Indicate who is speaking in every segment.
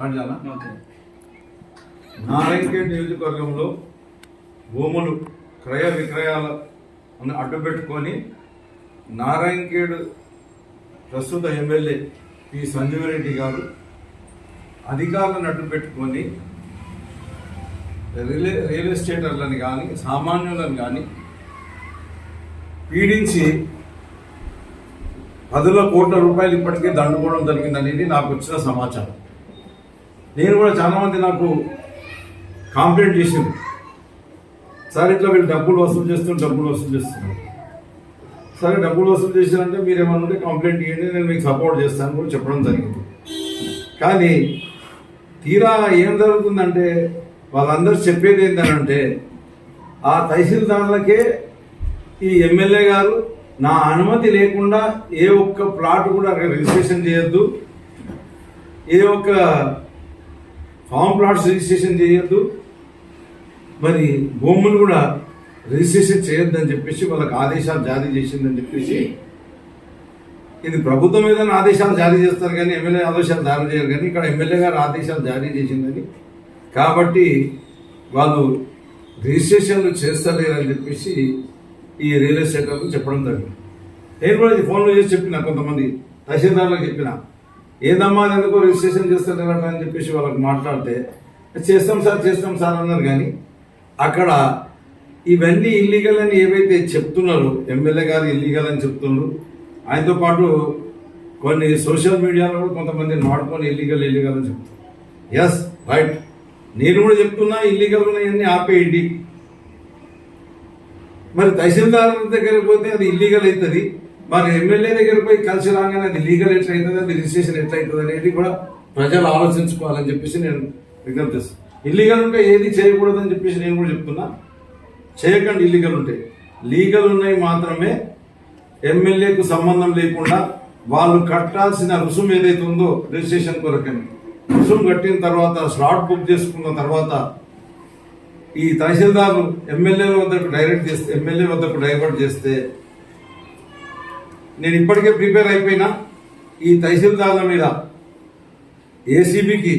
Speaker 1: Start చేయాలా?
Speaker 2: Okay.
Speaker 1: Narayankhed నియోజకవర్గంలో భూములు క్రయ విక్రయాల అడ్డు పెట్టుకొని నారాయణఖేడ్ ప్రస్తుత ఎమ్మెల్యే పి. సంజీవరెడ్డి గారు అధికారులను అడ్డు పెట్టుకొని రియల్ రియల్ ఎస్టేటర్లను కానీ సామాన్యులను కానీ పీడించి పదుల కోట్ల రూపాయలు ఇప్పటికే దండుకోవడం జరిగిందనేది నాకు వచ్చిన సమాచారం. నేను కూడా చాలామంది నాకు కంప్లైంట్ చేసింది సార్ ఇట్లా వీళ్ళు డబ్బులు వసూలు చేస్తున్నారు డబ్బులు వసూలు చేస్తున్నారు. సరే డబ్బులు వసూలు చేశారంటే మీరు ఏమన్నా ఉంటే కంప్లైంట్ ఇవ్వండి నేను మీకు సపోర్ట్ చేస్తాను కూడా చెప్పడం జరిగింది. కానీ తీరా ఏం జరుగుతుందంటే వాళ్ళందరూ చెప్పేది ఏంటంటే ఆ తహసీల్దార్లకే ఈ ఎమ్మెల్యే గారు నా అనుమతి లేకుండా ఏ ఒక్క ప్లాట్ కూడా రిజిస్ట్రేషన్ చేయొద్దు ఏ ఒక్క ఫామ్ ప్లాట్స్ రిజిస్ట్రేషన్ చేయొద్దు. మరి భూములు కూడా రిజిస్ట్రేషన్ చేయొద్దని చెప్పేసి వాళ్ళకి ఆదేశాలు జారీ చేసిందని చెప్పేసి ఇది ప్రభుత్వం ఏదైనా ఆదేశాలు జారీ చేస్తారు కానీ ఎమ్మెల్యే ఆదేశాలు జారీ చేయరు కానీ ఇక్కడ ఎమ్మెల్యే గారు ఆదేశాలు జారీ చేసిందని. కాబట్టి వాళ్ళు రిజిస్ట్రేషన్లు చేస్తలేరని చెప్పేసి ఈ రియల్ ఎస్టేట్ వాళ్ళు చెప్పడం జరిగింది. నేను కూడా ఇది ఫోన్లో చేసి చెప్పిన కొంతమంది తహసీల్దార్లకు చెప్పిన. ఏదమ్మా అది ఎందుకో రిజిస్ట్రేషన్ చేస్తలేరట అని చెప్పేసి వాళ్ళకి మాట్లాడితే చేస్తాం సార్ చేస్తాం సార్ అన్నారు కానీ అక్కడ ఇవన్నీ ఇల్లీగల్ అని ఏవైతే చెప్తున్నారో ఎమ్మెల్యే గారు ఇల్లీగల్ అని చెప్తున్నారు ఆయనతో పాటు కొన్ని సోషల్ మీడియాలో కూడా కొంతమంది వాడుకొని ఇల్లీగల్ ఇల్లీగల్ అని చెప్తున్నారు. ఎస్ రైట్ నేను కూడా చెప్తున్నా ఇల్లీగల్ ఉన్నాయన్నీ ఆపేయండి. మరి తహసీల్దార్ దగ్గరికి పోతే అది ఇల్లీగల్ అవుతుంది. మరి ఎమ్మెల్యే దగ్గరికి పోయి కలిసి రాగానే అది లీగల్ ఎట్లా అవుతుంది అది రిజిస్ట్రేషన్ ఎట్లా అవుతుంది అనేది కూడా ప్రజలు ఆలోచించుకోవాలని చెప్పేసి నేను విజ్ఞప్తి చేస్తాను ఇల్లీగల్ ఉంటే ఏది చేయకూడదని చెప్పేసి నేను కూడా చెప్తున్నా. చేయకండి ఇల్లీగల్ ఉంటాయి లీగల్ ఉన్నాయి మాత్రమే. ఎమ్మెల్యేకు సంబంధం లేకుండా వాళ్ళు కట్టాల్సిన రుసుము ఏదైతే ఉందో రిజిస్ట్రేషన్ కొరకని రుసుము కట్టిన తర్వాత స్లాట్ బుక్ చేసుకున్న తర్వాత ఈ తహసీల్దారు ఎమ్మెల్యే వద్దకు డైరెక్ట్ చేస్తే ఎమ్మెల్యే వద్దకు డైవర్ట్ చేస్తే నేను ఇప్పటికే ప్రిపేర్ అయిపోయినా ఈ తహసీల్దార్ల మీద ఏసీబీకి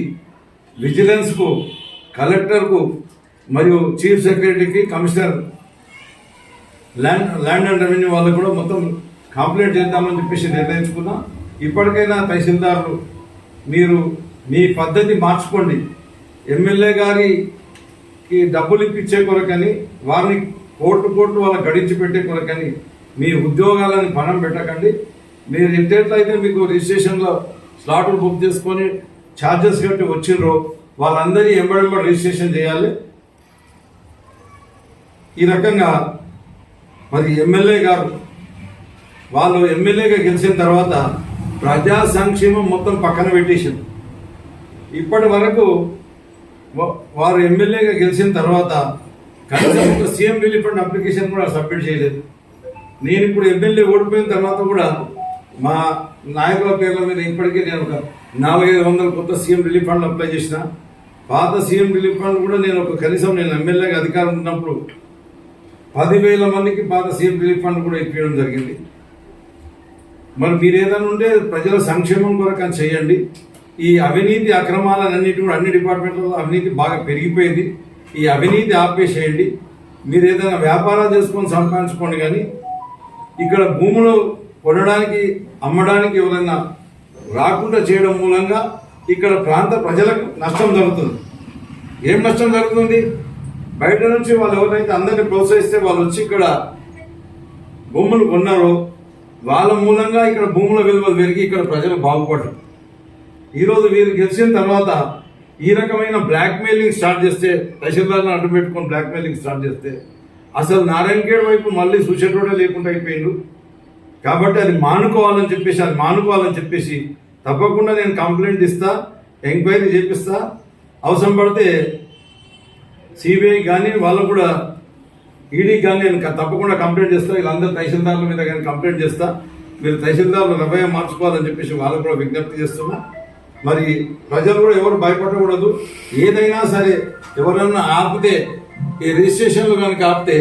Speaker 1: విజిలెన్స్కు కలెక్టర్కు మరియు చీఫ్ సెక్రటరీకి commissioner land land and revenue వాళ్ళకు కూడా మొత్తం కంప్లైంట్ చేద్దామని చెప్పేసి నిర్ణయించుకున్నా. ఇప్పటికైనా తహసీల్దారులు మీరు మీ పద్ధతి మార్చుకోండి. ఎమ్మెల్యే గారికి డబ్బులు ఇప్పించే కొరకని వారిని కోట్లు కోట్లు వాళ్ళకి గడించి పెట్టే కొరకని మీ ఉద్యోగాలని పణం పెట్టకండి. మీరు ఎట్లయితే మీకు రిజిస్ట్రేషన్లో స్లాట్లు బుక్ చేసుకొని ఛార్జెస్ కట్టి వచ్చిండ్రో వాళ్ళందరి ఎంబడెంబడి రిజిస్ట్రేషన్ చేయాలి. ఈ రకంగా మరి ఎమ్మెల్యే గారు వాళ్ళు ఎమ్మెల్యేగా గెలిచిన తర్వాత ప్రజా సంక్షేమం మొత్తం పక్కన పెట్టేసింది. ఇప్పటి వరకు వారు ఎమ్మెల్యేగా గెలిచిన తర్వాత కనీసం ఒక సీఎం రిలీఫ్ ఫండ్ అప్లికేషన్ కూడా సబ్మిట్ చేయలేదు. నేను ఇప్పుడు ఎమ్మెల్యే ఓడిపోయిన తర్వాత కూడా మా నాయకుల పేర్ల మీద ఇప్పటికే నేను ఒక నాలుగైదు వందల కొత్త సీఎం రిలీఫ్ ఫండ్ అప్లై చేసిన. పాత సీఎం రిలీఫ్ ఫండ్ కూడా నేను ఒక కనీసం నేను ఎమ్మెల్యేగా అధికారం ఉన్నప్పుడు పదివేల మందికి పాత సీఎం రిలీఫ్ ఫండ్ కూడా ఇప్పించడం జరిగింది. మరి మీరు ఏదైనా ఉంటే ప్రజల సంక్షేమం కొరకు అని చేయండి. ఈ అవినీతి అక్రమాలన్నిటి కూడా అన్ని డిపార్ట్మెంట్లలో అవినీతి బాగా పెరిగిపోయింది. ఈ అవినీతి ఆపేసేయండి. మీరు ఏదైనా వ్యాపారాలు చేసుకొని సంపాదించుకోండి కానీ ఇక్కడ భూములు కొనడానికి అమ్మడానికి ఎవరైనా రాకుండా చేయడం మూలంగా ఇక్కడ ప్రాంత ప్రజలకు నష్టం జరుగుతుంది. ఏం నష్టం జరుగుతుంది? బయట నుంచి వాళ్ళు ఎవరైతే అందరిని ప్రోత్సహిస్తే వాళ్ళు వచ్చి ఇక్కడ భూములు కొన్నారో వాళ్ళ మూలంగా ఇక్కడ భూముల విలువలు పెరిగి ఇక్కడ ప్రజలు బాగుపడరు ఈరోజు వీరు గెలిచిన తర్వాత ఈ రకమైన బ్లాక్మెయిలింగ్ స్టార్ట్ చేస్తే తహసీల్దార్ని అడ్డు పెట్టుకొని బ్లాక్మెయిలింగ్ స్టార్ట్ చేస్తే అసలు నారాయణఖేడ్ వైపు మళ్ళీ చూసేటోడే లేకుండా అయిపోయిండు. కాబట్టి అది మానుకోవాలని చెప్పేసి అది మానుకోవాలని చెప్పేసి తప్పకుండా నేను కంప్లైంట్ ఇస్తా ఎంక్వైరీ చేపిస్తా. అవసరం పడితే సిబిఐ కానీ వాళ్ళు కూడా ఈడీకి కానీ నేను తప్పకుండా కంప్లైంట్ చేస్తా. వీళ్ళందరూ తహసీల్దార్ల మీద కానీ కంప్లైంట్ చేస్తా. మీరు తహసీల్దార్లు రవయ మార్చుకోవాలని చెప్పేసి వాళ్ళు కూడా విజ్ఞప్తి చేస్తున్నా. మరి ప్రజలు కూడా ఎవరు భయపడకూడదు. ఏదైనా సరే ఎవరన్నా ఆపితే ఈ రిజిస్ట్రేషన్లు కనుక ఆపితే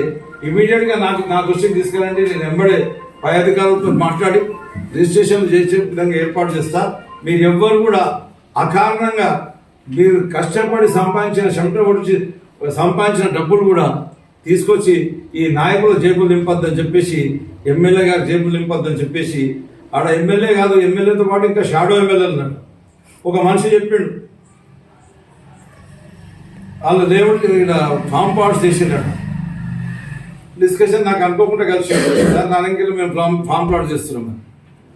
Speaker 1: ఇమీడియట్గా నాకు నా దృష్టికి తీసుకెళ్ళండి. నేను వెంబడే పై అధికారులతో మాట్లాడి రిజిస్ట్రేషన్ చేసే విధంగా ఏర్పాటు చేస్తా. మీరు ఎవ్వరు కూడా అకారణంగా మీరు కష్టపడి సంపాదించిన చెమట ఒడిచి సంపాదించిన డబ్బులు కూడా తీసుకొచ్చి ఈ నాయకుల జేబులు నింపొద్దని చెప్పేసి ఎమ్మెల్యే గారు జేబులు నింపొద్దని చెప్పేసి ఆడ ఎమ్మెల్యే కాదు ఎమ్మెల్యేతో పాటు ఇంకా షాడో ఎమ్మెల్యే ఉన్నాడు ఒక మనిషి చెప్పిండు వాళ్ళ దేవుడు ఇక్కడ ఫామ్ పార్ట్స్ చేసిండట డిస్కషన్ నాకు అనుకోకుండా కలిసి సార్ నా మేము ఫామ్ ఫామ్ ప్లాట్ చేస్తున్నాం.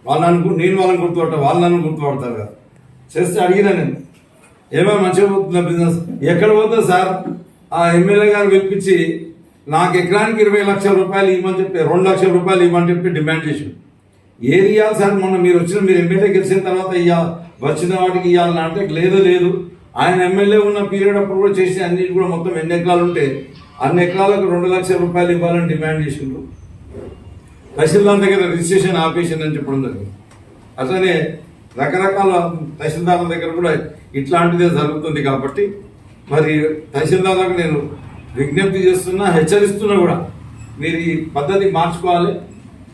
Speaker 1: వాళ్ళని వాళ్ళు అనుకు నేను వాళ్ళని గుర్తుపడతా వాళ్ళు నన్ను గుర్తుపడతారు కదా. చేస్తే అడిగినా నేను. ఏమో మంచిగా పోతుందా బిజినెస్ ఎక్కడ పోతుందో సార్? ఆ ఎమ్మెల్యే గారు పిలిపించి నాకు ఎకరానికి ఇరవై లక్షల రూపాయలు ఇవ్వమని చెప్పి రెండు లక్షల రూపాయలు ఇవ్వమని చెప్పి డిమాండ్ చేసి ఏది ఇవ్వాలి సార్? మొన్న మీరు వచ్చిన మీరు ఎమ్మెల్యే గెలిచిన తర్వాత ఇవ్వాలి వచ్చిన వాటికి ఇవ్వాలని అంటే లేదు లేదు. ఆయన ఎమ్మెల్యే ఉన్న పీరియడ్ అప్పుడు కూడా చేసి అన్నిటి కూడా మొత్తం ఎన్ని ఎకరాలు ఉంటే అన్ని ఎకరాలకు రెండు లక్షల రూపాయలు ఇవ్వాలని డిమాండ్ చేసిండ్రు. తహసీల్దార్ దగ్గర రిజిస్ట్రేషన్ ఆపేసిందని అని చెప్పడం జరిగింది. అట్లనే రకరకాల తహసీల్దార్ల దగ్గర కూడా ఇట్లాంటిదే జరుగుతుంది కాబట్టి మరి తహసీల్దార్లకు నేను విజ్ఞప్తి చేస్తున్నా హెచ్చరిస్తున్నా కూడా మీరు ఈ పద్ధతి మార్చుకోవాలి.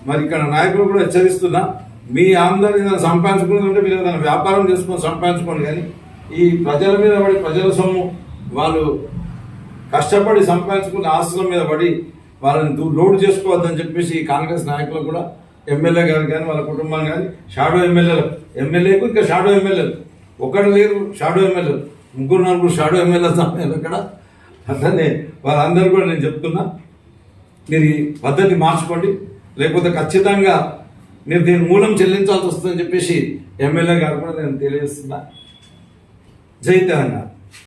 Speaker 1: మరి ఇక్కడ నాయకులు కూడా హెచ్చరిస్తున్నా మీ ఆమదాని ఏదైనా సంపాదించుకునేది ఉంటే మీరు ఏదైనా వ్యాపారం చేసుకొని సంపాదించుకోండి కానీ ఈ ప్రజల మీద పడి ప్రజల సొమ్ము వాళ్ళు కష్టపడి సంపాదించుకున్న ఆస్తుల మీద పడి వాళ్ళని లోడ్ చేసుకోవద్దని చెప్పేసి ఈ కాంగ్రెస్ నాయకులు కూడా ఎమ్మెల్యే గారు కానీ వాళ్ళ కుటుంబాలు కానీ షాడో ఎమ్మెల్యేలు ఎమ్మెల్యేకు ఇంకా షాడో ఎమ్మెల్యేలు. ఒకటి లేరు షాడో ఎమ్మెల్యేలు. ముగ్గురు నలుగురు షాడో ఎమ్మెల్యే సమయాలు అక్కడ. అట్లనే వాళ్ళందరూ కూడా నేను చెప్తున్నా మీరు ఈ పద్ధతి మార్చుకోండి. లేకపోతే ఖచ్చితంగా మీరు దీని మూలం చెల్లించాల్సి వస్తుందని చెప్పేసి ఎమ్మెల్యే గారు కూడా నేను తెలియజేస్తున్నా. జై తెలంగాణ